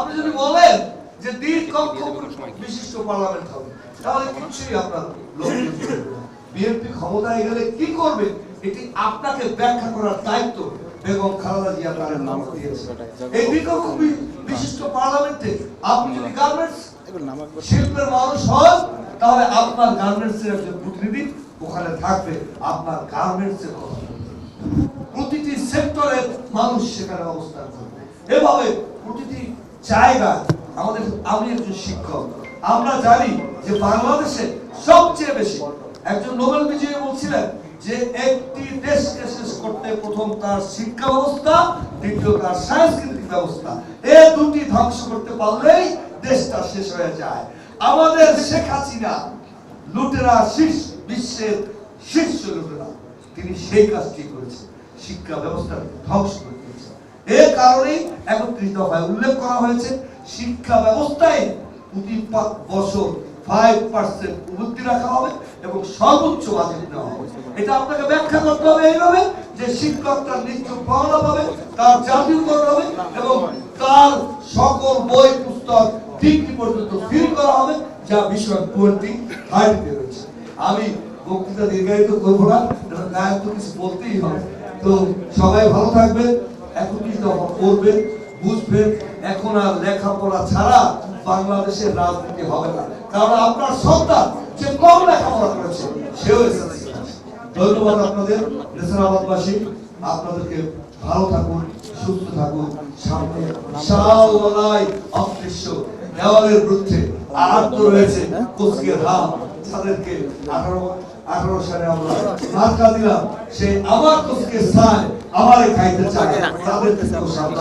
আপনি যদি বলেন যে দ্বীপ কক্ষ বিশিষ্ট পার্লামেন্ট হবে তাহলে কিছুই আপনার বিএনপি ক্ষমতায় গেলে কি করবে? এটি আপনাকে ব্যাখ্যা করার দায়িত্ব বেগম খালেদা জিয়া তার নাম দিয়েছে। এই দ্বিকক্ষ বি- বিশিষ্ট পার্লামেন্টে আপনি যদি গার্মেন্টস শিল্পের মানুষ হন তাহলে আপনার গার্মেন্টস এর একজন প্রতিনিধি ওখানে থাকবে আপনার গার্মেন্টস এর প্রতিটি সেক্টরের মানুষ সেখানে অবস্থান করবে। এভাবে জায়গায় আমাদের আমি একজন শিক্ষক। আমরা জানি যে বাংলাদেশে সবচেয়ে বেশি একজন নোবেল বিজয়ী বলছিলেন যে একটি দেশকে শেষ করতে প্রথম তার শিক্ষা ব্যবস্থা, দ্বিতীয় তার সাংস্কৃতিক ব্যবস্থা। এ দুটি ধ্বংস করতে পারলেই দেশটা শেষ হয়ে যায়। আমাদের শেখ হাসিনা লুটেরা শীর্ষ, বিশ্বের শীর্ষ লুটেরা। তিনি সেই কাজটি করেছেন। শিক্ষা ব্যবস্থা ধ্বংস করে দিয়েছেন। এর কারণেই একত্রিশ দফায় উল্লেখ করা হয়েছে, শিক্ষা ব্যবস্থায় প্রতি বছর ফাইভ পার্সেন্ট উন্নতি রাখা হবে এবং সর্বোচ্চ বাজেট নেওয়া হবে। এটা আপনাকে ব্যাখ্যা করতে হবে এইভাবে যে শিক্ষক তার নিত্য পাওনা পাবে, তার হবে এবং তার সকল বই, পুস্তক ডিগ্রি পর্যন্ত ফিল করা হবে, যা বিষয় টোয়েন্টি থার্টিতে রয়েছে আমি বক্তৃতা দীর্ঘায়িত করব না কিছু বলতেই হবে। তো সবাই ভালো থাকবেন। করবেন, বুঝবেন, এখন আর লেখাপড়া ছাড়া বাংলাদেশের রাজনীতি হবে না। কারণ আপনার সন্তান যে কম লেখাপড়া করেছে, সেও ধন্যবাদ আপনাদের, নেসারাবাদবাসী। আপনাদেরকে ভালো থাকুন, সুস্থ থাকুন, সামনে বিশাল অদৃশ্য দেওয়ালের বিরুদ্ধে আহত রয়েছে কোচকের হাত। তাদেরকে আঠারো আঠারো সালে আমরা মার্কা দিলাম। সে আমার কোচকে স্থান আমারে খাইতে চায়। তাদের